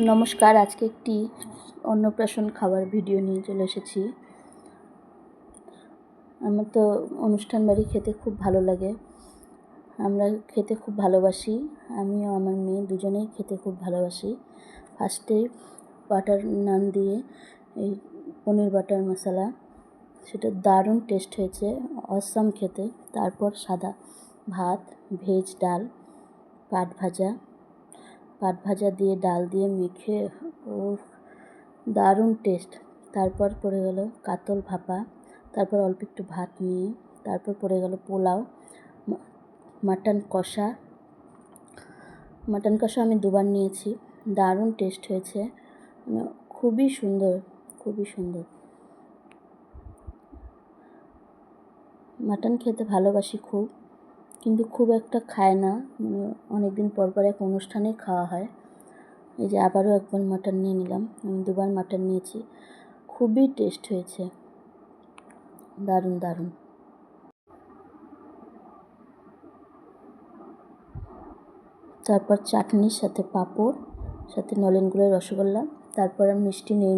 নমস্কার, আজকে একটি অন্নপ্রাশন খাবার ভিডিও নিয়ে চলে এসেছি। আমার তো অনুষ্ঠান বাড়ি খেতে খুব ভালো লাগে। আমরা খেতে খুব ভালোবাসি। আমিও আমার মেয়ে দুজনেই খেতে খুব ভালোবাসি। ফার্স্টে বাটার নান দিয়ে এই পনির বাটার মশলা, সেটা দারুণ টেস্ট হয়েছে অসাম খেতে। তারপর সাদা ভাত ভেজ ডাল, পাট ভাজা। পাট ভাজা দিয়ে ডাল দিয়ে মেখে ও দারুণ টেস্ট তারপর পড়ে গেল কাতল ভাপা, তারপর অল্প একটু ভাত নিয়ে, তারপর পড়ে গেল পোলাও মাটন কষা। মাটন কষা আমি দুবার নিয়েছি, দারুণ টেস্ট হয়েছে মানে খুবই সুন্দর খুবই সুন্দর। মাটন খেতে ভালোবাসি খুব। কিন্তু খুব একটা খায় না। মানে অনেক দিন পর পর এক অনুষ্ঠানে খাওয়া হয়। এই যে আবারও একবার মাটন নিয়ে নিলাম। আমি দুবার মাটন নিয়েছি। খুবই টেস্ট হয়েছে। দারুণ দারুণ। তারপর চাটনির সাথে পাঁপড়, সাথে নলেন রসগোল্লা, তারপর আমি মিষ্টি নিয়ে